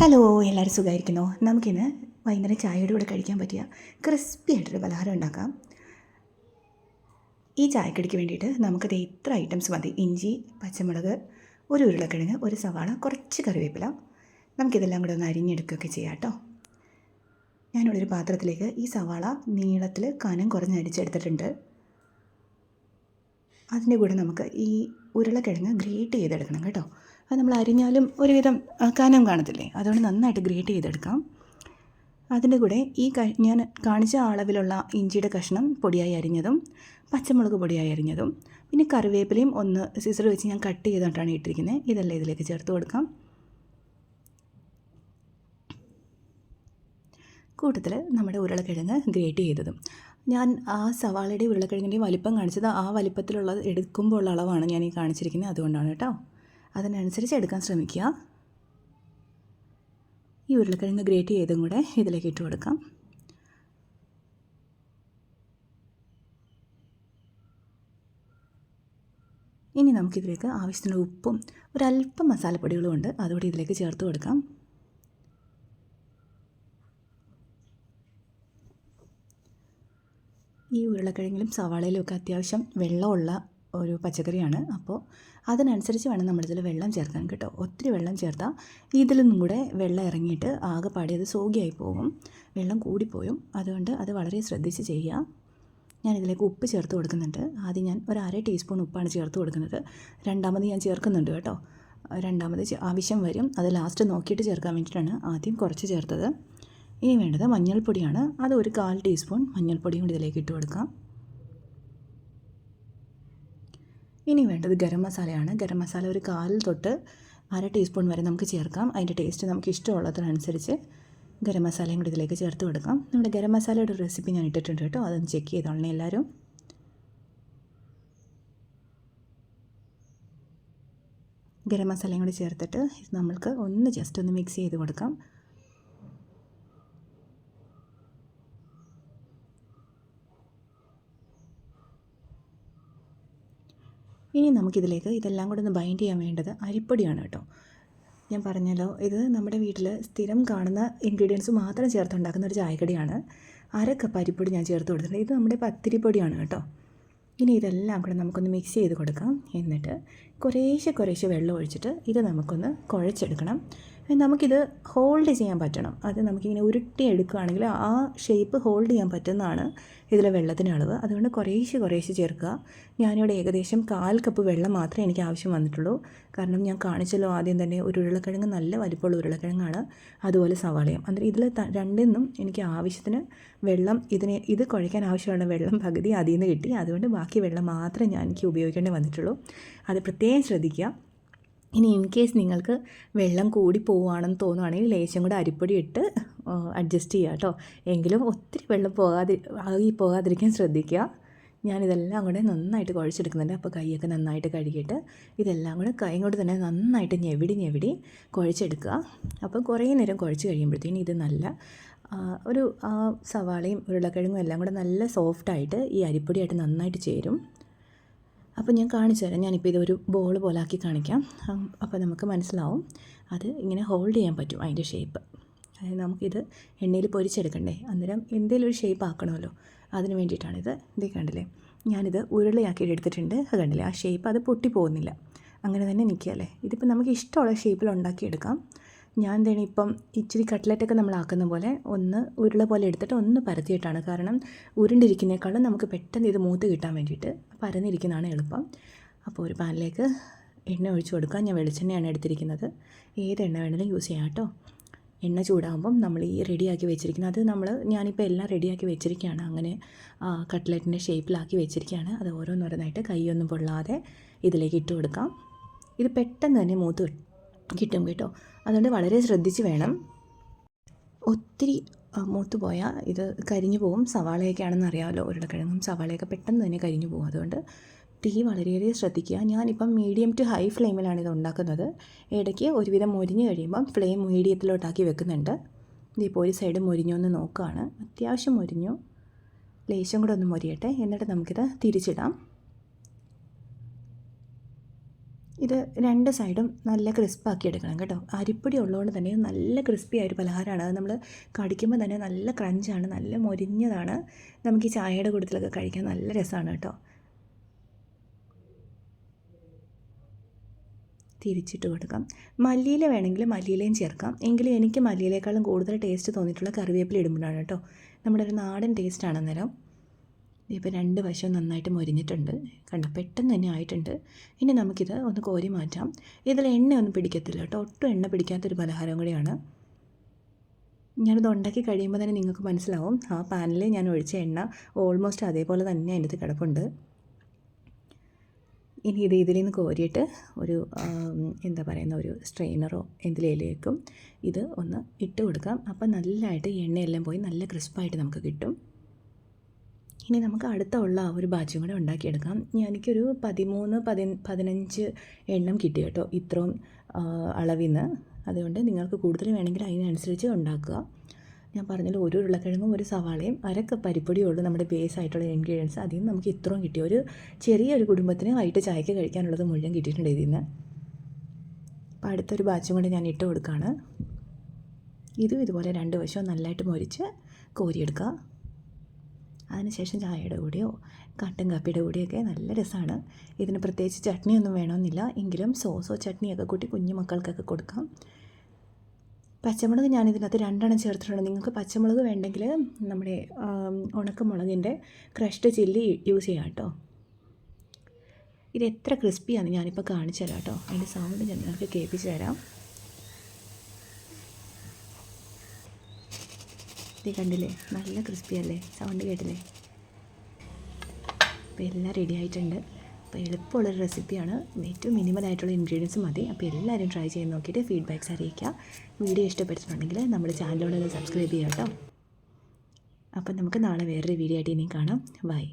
Hello എല്ലാവരും സുഖമായിരിക്കുന്നു? നമുക്കിന്ന് വൈകുന്നേരം ചായയുടെ കൂടെ കഴിക്കാൻ പറ്റിയ ക്രിസ്പി ആയിട്ടൊരു പലഹാരം ഉണ്ടാക്കാം. ഈ ചായക്കടിക്ക് വേണ്ടിയിട്ട് നമുക്കത് ഇത്ര ഐറ്റംസ് മതി. ഇഞ്ചി പച്ചമുളക് ഒരു ഉരുളക്കിഴങ്ങ് ഒരു സവാള കുറച്ച് കറിവേപ്പില. നമുക്കിതെല്ലാം കൂടെ ഒന്ന് അരിഞ്ഞെടുക്കുകയൊക്കെ ചെയ്യാം കേട്ടോ. ഞാനിവിടെ ഒരു പാത്രത്തിലേക്ക് ഈ സവാള നീളത്തിൽ കനം കുറഞ്ഞ് അരിച്ചെടുത്തിട്ടുണ്ട്. അതിന്റെ കൂടെ നമുക്ക് ഈ ഉരുളക്കിഴങ്ങ് ഗ്രേറ്റ് ചെയ്തെടുക്കണം കേട്ടോ. അത് നമ്മൾ അരിഞ്ഞാലും ഒരുവിധം കനം കാണത്തില്ലേ? അതുകൊണ്ട് നന്നായിട്ട് ഗ്രേറ്റ് ചെയ്തെടുക്കാം. അതിന്റെ കൂടെ ഈ ഞാൻ കാണിച്ച അളവിലുള്ള ഇഞ്ചിയുടെ കഷ്ണം പൊടിയായി അരിഞ്ഞതും പച്ചമുളക് പൊടിയായി അരിഞ്ഞതും പിന്നെ കറിവേപ്പിലയും ഒന്ന് സിസർ വെച്ച് ഞാൻ കട്ട് ചെയ്തിട്ടാണ് ഇട്ടിരിക്കുന്നത് ഇതെല്ലാം ഇതിലേക്ക് ചേർത്ത് കൊടുക്കാം. കൂട്ടത്തിൽ നമ്മുടെ ഉരുളക്കിഴങ്ങ് ഗ്രേറ്റ് ചെയ്തതും. ഞാൻ ആ സവാളയുടെ ഉരുളക്കിഴങ്ങിന്റെ വലിപ്പം കാണിച്ചത് ആ വലിപ്പത്തിലുള്ള എടുക്കുമ്പോൾ ഉള്ള അളവാണ് ഞാൻ ഈ കാണിച്ചിരിക്കുന്നത് അതുകൊണ്ടാണ് കേട്ടോ. അതിനനുസരിച്ച് എടുക്കാൻ ശ്രമിക്കുക. ഈ ഉരുളക്കിഴങ്ങ് ഗ്രേറ്റ് ചെയ്തും കൂടെ ഇതിലേക്ക് ഇട്ട് കൊടുക്കാം. ഇനി നമുക്കിതിലേക്ക് ആവശ്യത്തിന് ഉപ്പും ഒരല്പം മസാലപ്പൊടികളും ഉണ്ട്. അതുകൂടി ഇതിലേക്ക് ചേർത്ത് കൊടുക്കാം. ഈ ഉരുളക്കിഴങ്ങിലും സവാളയിലും ഒക്കെ അത്യാവശ്യം വെള്ളമുള്ള ഒരു പച്ചക്കറിയാണ്. അപ്പോൾ അതിനനുസരിച്ച് വേണം നമ്മളിതിൽ വെള്ളം ചേർക്കാൻ കേട്ടോ. ഒത്തിരി വെള്ളം ചേർത്താൽ ഇതിൽ നിന്നും കൂടെ വെള്ളം ഇറങ്ങിയിട്ട് ആകെ പാടി അത് സോഗിയായി പോകും. വെള്ളം കൂടിപ്പോയും. അതുകൊണ്ട് അത് വളരെ ശ്രദ്ധിച്ച് ചെയ്യുക. ഞാനിതിലേക്ക് ഉപ്പ് ചേർത്ത് കൊടുക്കുന്നുണ്ട്. ആദ്യം ഞാൻ ഒരു അര ടീസ്പൂൺ ഉപ്പാണ് ചേർത്ത് കൊടുക്കുന്നത്. രണ്ടാമത് ഞാൻ ചേർക്കുന്നുണ്ട് കേട്ടോ. രണ്ടാമത് ആവശ്യം വരും. അത് ലാസ്റ്റ് നോക്കിയിട്ട് ചേർക്കാൻ വേണ്ടിയിട്ടാണ് ആദ്യം കുറച്ച് ചേർത്തത്. ഇനി വേണ്ടത് മഞ്ഞൾപ്പൊടിയാണ്. അത് ഒരു കാൽ ടീസ്പൂൺ മഞ്ഞൾപ്പൊടിയും കൂടി ഇതിലേക്ക് ഇട്ട് കൊടുക്കാം. ഇനി വേണ്ടത് ഗരം മസാലയാണ്. ഗരം മസാല ഒരു കാലിൽ തൊട്ട് അര ടീസ്പൂൺ വരെ നമുക്ക് ചേർക്കാം. അതിന്റെ ടേസ്റ്റ് നമുക്ക് ഇഷ്ടമുള്ളതിനനുസരിച്ച് ഗരം മസാലയും കൂടി ഇതിലേക്ക് ചേർത്ത് കൊടുക്കാം. നമ്മുടെ ഗരം മസാലയുടെ റെസിപ്പി ഞാൻ ഇട്ടിട്ടുണ്ട് കേട്ടോ. അതൊന്ന് ചെക്ക് ചെയ്തോളണേ എല്ലാവരും. ഗരം മസാലയും കൂടി ചേർത്തിട്ട് ഇത് നമ്മൾക്ക് ഒന്ന് ജസ്റ്റ് ഒന്ന് മിക്സ് ചെയ്ത് കൊടുക്കാം. ഇനി നമുക്കിതിലേക്ക് ഇതെല്ലാം കൂടെ ഒന്ന് ബൈൻഡ് ചെയ്യാൻ വേണ്ടത് അരിപ്പൊടിയാണ് കേട്ടോ. ഞാൻ പറഞ്ഞല്ലോ ഇത് നമ്മുടെ വീട്ടിൽ സ്ഥിരം കാണുന്ന ഇൻഗ്രീഡിയൻസ് മാത്രം ചേർത്തുണ്ടാക്കുന്ന ഒരു ചായക്കടിയാണ് അര കപ്പ് അരിപ്പൊടി ഞാൻ ചേർത്ത് കൊടുത്തിട്ടുണ്ട്. ഇത് നമ്മുടെ പത്തിരിപ്പൊടിയാണ് കേട്ടോ. ഇനി ഇതെല്ലാം കൂടെ നമുക്കൊന്ന് മിക്സ് ചെയ്ത് കൊടുക്കാം. എന്നിട്ട് കുറേശ്ശെ കുറേശ്ശെ വെള്ളം ഒഴിച്ചിട്ട് ഇത് നമുക്കൊന്ന് കുഴച്ചെടുക്കണം. നമുക്കിത് ഹോൾഡ് ചെയ്യാൻ പറ്റണം. അത് നമുക്കിങ്ങനെ ഉരുട്ടി എടുക്കുകയാണെങ്കിൽ ആ ഷേപ്പ് ഹോൾഡ് ചെയ്യാൻ പറ്റുന്നതാണ് ഇതിലെ വെള്ളത്തിന്റെ അളവ്. അതുകൊണ്ട് കുറേശ്ശെ കുറേശ്ശെ ചേർക്കുക. ഞാനിവിടെ ഏകദേശം കാൽ കപ്പ് വെള്ളം മാത്രമേ എനിക്ക് ആവശ്യം വന്നിട്ടുള്ളൂ. കാരണം ഞാൻ കാണിച്ചല്ലോ ആദ്യം തന്നെ ഒരു ഉരുളക്കിഴങ്ങ് നല്ല വലിപ്പമുള്ള ഉരുളക്കിഴങ്ങാണ്. അതുപോലെ സവാളയും. അന്നേരം ഇതിൽ രണ്ടിൽ നിന്നും എനിക്ക് ആവശ്യത്തിന് വെള്ളം ഇതിനെ ഇത് കുഴയ്ക്കാൻ ആവശ്യമുള്ള വെള്ളം പകുതി അതിൽ നിന്ന് കിട്ടി. അതുകൊണ്ട് ബാക്കി വെള്ളം മാത്രമേ ഞാൻ എനിക്ക് ഉപയോഗിക്കേണ്ടി വന്നിട്ടുള്ളൂ. അത് പ്രത്യേകം ശ്രദ്ധിക്കുക. ഇനി ഇൻ കേസ് നിങ്ങൾക്ക് വെള്ളം കൂടി പോവുകയാണെന്ന് തോന്നുവാണെങ്കിൽ ലേശം കൂടെ അരിപ്പൊടി ഇട്ട് അഡ്ജസ്റ്റ് ചെയ്യുക കേട്ടോ എങ്കിലും ഒത്തിരി വെള്ളം പോകാതി ആകി പോകാതിരിക്കാൻ ശ്രദ്ധിക്കുക. ഞാനിതെല്ലാം കൂടെ നന്നായിട്ട് കുഴച്ചെടുക്കുന്നുണ്ട്. അപ്പോൾ കൈയൊക്കെ നന്നായിട്ട് കഴുകിയിട്ട് ഇതെല്ലാം കൂടെ കൈ കൊണ്ട് തന്നെ നന്നായിട്ട് ഞെവിടി ഞെവിടി കുഴച്ചെടുക്കുക. അപ്പോൾ കുറേ നേരം കുഴച്ച് കഴിയുമ്പോഴത്തേനും ഇത് നല്ല ഒരു സവാളയും ഉരുളക്കിഴങ്ങും എല്ലാം കൂടെ നല്ല സോഫ്റ്റായിട്ട് ഈ അരിപ്പൊടിയായിട്ട് നന്നായിട്ട് ചേരും. അപ്പോൾ ഞാൻ കാണിച്ചു തരാം. ഞാനിപ്പോൾ ഇതൊരു ബോൾ പോലാക്കി കാണിക്കാം. അപ്പോൾ നമുക്ക് മനസ്സിലാവും. അത് ഇങ്ങനെ ഹോൾഡ് ചെയ്യാൻ പറ്റും അതിന്റെ ഷേപ്പ്. അതായത് നമുക്കിത് എണ്ണയിൽ പൊരിച്ചെടുക്കണ്ടേ? അന്നേരം എന്തെങ്കിലും ഒരു ഷേപ്പ് ആക്കണമല്ലോ. അതിന് വേണ്ടിയിട്ടാണിത്. ഇത് കണ്ടില്ലേ? ഞാനിത് ഉരുളയാക്കി എടുത്തിട്ടുണ്ട്. അത് കണ്ടില്ലേ? ആ ഷേപ്പ് അത് പൊട്ടി പോകുന്നില്ല അങ്ങനെ തന്നെ നിൽക്കുക അല്ലേ ഇതിപ്പോൾ നമുക്ക് ഇഷ്ടമുള്ള ഷേപ്പിൽ ഉണ്ടാക്കിയെടുക്കാം. ഞാൻ എന്താണ് ഇപ്പം ഇച്ചിരി കട്ട്ലറ്റൊക്കെ നമ്മൾ ആക്കുന്ന പോലെ ഒന്ന് ഉരുള പോലെ എടുത്തിട്ട് ഒന്ന് പരത്തിയിട്ടാണ്. കാരണം ഉരുണ്ടിരിക്കുന്നേക്കാളും നമുക്ക് പെട്ടെന്ന് ഇത് മൂത്ത് കിട്ടാൻ വേണ്ടിയിട്ട് പരന്നിരിക്കുന്നതാണ് എളുപ്പം. അപ്പോൾ ഒരു പാനിലേക്ക് എണ്ണ ഒഴിച്ചു കൊടുക്കാം ഞാൻ വെളിച്ചെണ്ണയാണ് എടുത്തിരിക്കുന്നത്. ഏത് എണ്ണ വേണമെങ്കിലും യൂസ് ചെയ്യാം കേട്ടോ. എണ്ണ ചൂടാകുമ്പം നമ്മൾ ഈ റെഡിയാക്കി വെച്ചിരിക്കുന്നത്. അത് നമ്മൾ ഞാനിപ്പോൾ എല്ലാം റെഡിയാക്കി വെച്ചിരിക്കുകയാണ്. അങ്ങനെ കട്ട്ലറ്റിന്റെ ഷേപ്പിലാക്കി വെച്ചിരിക്കുകയാണ്. അത് ഓരോന്നോരോന്നായിട്ട് കൈയൊന്നും പൊള്ളാതെ ഇതിലേക്ക് ഇട്ട് കൊടുക്കാം. ഇത് പെട്ടെന്ന് തന്നെ മൂത്ത് കിട്ടും കിട്ടും. അതുകൊണ്ട് വളരെ ശ്രദ്ധിച്ച് വേണം. ഒത്തിരി ആ, മൂത്ത് പോയാൽ ഇത് കരിഞ്ഞു പോകും സവാളയൊക്കെ ആണെന്ന് അറിയാമല്ലോ ഉരുളക്കിഴങ്ങും സവാളയൊക്കെ പെട്ടെന്ന് തന്നെ കരിഞ്ഞു പോകും. അതുകൊണ്ട് തീ വളരെയേറെ ശ്രദ്ധിക്കുക. ഞാനിപ്പം മീഡിയം ടു ഹൈ ഫ്ലെയിമിലാണ് ഇത് ഉണ്ടാക്കുന്നത്. ഇടയ്ക്ക് ഒരുവിധം മുരിഞ്ഞ് കഴിയുമ്പം ഫ്ലെയിം മീഡിയത്തിലോട്ടാക്കി വെക്കുന്നുണ്ട്. ഇതിപ്പോൾ ഒരു സൈഡ് മൊരിഞ്ഞൊന്ന് നോക്കുകയാണ്. അത്യാവശ്യം മുരിഞ്ഞു. ലേശം കൂടെ ഒന്ന് മുരിയട്ടെ. എന്നിട്ട് നമുക്കിത് തിരിച്ചിടാം. ഇത് രണ്ട് സൈഡും നല്ല ക്രിസ്പാക്കി എടുക്കണം കേട്ടോ. അരിപ്പൊടി ഉള്ളതുകൊണ്ട് തന്നെ നല്ല ക്രിസ്പി ആയ ഒരു പലഹാരമാണ്. അത് നമ്മൾ കടിക്കുമ്പോൾ തന്നെ നല്ല ക്രഞ്ചാണ് നല്ല മൊരിഞ്ഞതാണ്. നമുക്ക് ഈ ചായയുടെ കൂട്ടത്തിലൊക്കെ കഴിക്കാൻ നല്ല രസമാണ് കേട്ടോ. തിരിച്ചിട്ട് കൊടുക്കാം. മല്ലിയില വേണമെങ്കിൽ മല്ലിയിലയും ചേർക്കാം. എങ്കിലും എനിക്ക് മല്ലിയിലേക്കാളും കൂടുതൽ ടേസ്റ്റ് തോന്നിയിട്ടുള്ള കറിവേപ്പില ഇടുമ്പോഴാണ് കേട്ടോ. നമ്മുടെ ഒരു നാടൻ ടേസ്റ്റാണ് അന്നേരം. ഇപ്പോൾ രണ്ട് വശവും നന്നായിട്ട് മൊരിഞ്ഞിട്ടുണ്ട്. കണ്ട? പെട്ടെന്ന് തന്നെ ആയിട്ടുണ്ട്. ഇനി നമുക്കിത് ഒന്ന് കോരി മാറ്റാം. ഇതിൽ എണ്ണയൊന്നും പിടിക്കത്തില്ല കേട്ടോ. ഒട്ടും എണ്ണ പിടിക്കാത്തൊരു പലഹാരം കൂടിയാണ്. ഞാനിത് ഉണ്ടാക്കി കഴിയുമ്പോൾ തന്നെ നിങ്ങൾക്ക് മനസ്സിലാവും. ആ പാനിൽ ഞാൻ ഒഴിച്ച എണ്ണ ഓൾമോസ്റ്റ് അതേപോലെ തന്നെ അതിന്റെ കിടപ്പുണ്ട്. ഇനി ഇത് ഇതിൽ നിന്ന് കോരിയിട്ട് ഒരു എന്താ പറയുന്ന ഒരു സ്ട്രെയിനറോ എന്തിലേക്കും ഇത് ഒന്ന് ഇട്ട് കൊടുക്കാം. അപ്പം നല്ലതായിട്ട് എണ്ണയെല്ലാം പോയി നല്ല ക്രിസ്പായിട്ട് നമുക്ക് കിട്ടും. ഇനി നമുക്ക് അടുത്ത ഉള്ള ഒരു ബാച്ചും കൂടെ ഉണ്ടാക്കിയെടുക്കാം. എനിക്കൊരു പതിമൂന്ന് പതി പതിനഞ്ച് എണ്ണം കിട്ടി കേട്ടോ ഇത്രയും അളവിൽ നിന്ന് അതുകൊണ്ട് നിങ്ങൾക്ക് കൂടുതൽ വേണമെങ്കിൽ അതിനനുസരിച്ച് ഉണ്ടാക്കുക. ഞാൻ പറഞ്ഞല്ലോ ഒരു ഉരുളക്കിഴങ്ങും ഒരു സവാളയും അര കപ്പ് അരിപ്പൊടിയേ ഉള്ളൂ നമ്മുടെ ബേസ് ആയിട്ടുള്ള ഇൻഗ്രീഡിയൻസ് അതിൽ നമുക്ക് ഇത്രയും കിട്ടി. ഒരു ചെറിയൊരു കുടുംബത്തിന് വൈകിട്ട് ചായക്ക് കഴിക്കാനുള്ളത് മുഴുവൻ കിട്ടിയിട്ടുണ്ട് ഇതിൽ നിന്ന്. അടുത്തൊരു ബാച്ചും കൂടെ ഞാൻ ഇട്ട് കൊടുക്കുകയാണ് ഇതും ഇതുപോലെ രണ്ട് വശവും നല്ലതായിട്ട് മൊരിച്ച് കോരിയെടുക്കുക. അതിനുശേഷം ചായയുടെ കൂടെയോ കട്ടൻ കാപ്പിയുടെ കൂടെയൊക്കെ നല്ല രസമാണ്. ഇതിന് പ്രത്യേകിച്ച് ചട്നിയൊന്നും വേണമെന്നില്ല. എങ്കിലും സോസോ ചട്നിയൊക്കെ കൂട്ടി കുഞ്ഞു മക്കൾക്കൊക്കെ കൊടുക്കാം. പച്ചമുളക് ഞാനിതിനകത്ത് രണ്ടെണ്ണം ചേർത്തിട്ടുണ്ട്. നിങ്ങൾക്ക് പച്ചമുളക് വേണ്ടെങ്കിൽ നമ്മുടെ ഉണക്കമുളകിന്റെ ക്രഷ്ഡ് ചില്ലി യൂസ് ചെയ്യാം കേട്ടോ. ഇത് എത്ര ക്രിസ്പിയാണ് ഞാനിപ്പോൾ കാണിച്ചു തരാം കേട്ടോ. അതിന്റെ സൗണ്ട് ഞാൻ നിങ്ങൾക്ക് കേൾപ്പിച്ച് തരാം. ഇത് കണ്ടില്ലേ? നല്ല ക്രിസ്പി അല്ലേ സൗണ്ട് കേട്ടില്ലേ? അപ്പോൾ എല്ലാം റെഡി ആയിട്ടുണ്ട്. അപ്പോൾ എളുപ്പമുള്ളൊരു റെസിപ്പിയാണ് ഏറ്റവും മിനിമൽ ആയിട്ടുള്ള ഇൻഗ്രീഡിയൻസ് മതി. അപ്പോൾ എല്ലാവരും ട്രൈ ചെയ്ത് നോക്കിയിട്ട് ഫീഡ്ബാക്ക്സ് അറിയിക്കുക വീഡിയോ ഇഷ്ടപ്പെട്ടിട്ടുണ്ടെങ്കിൽ നമ്മുടെ ചാനലിലൂടെ സബ്സ്ക്രൈബ് ചെയ്യാം കേട്ടോ. അപ്പം നമുക്ക് നാളെ വേറൊരു വീഡിയോ ആയിട്ട് ഇനി കാണാം. ബൈ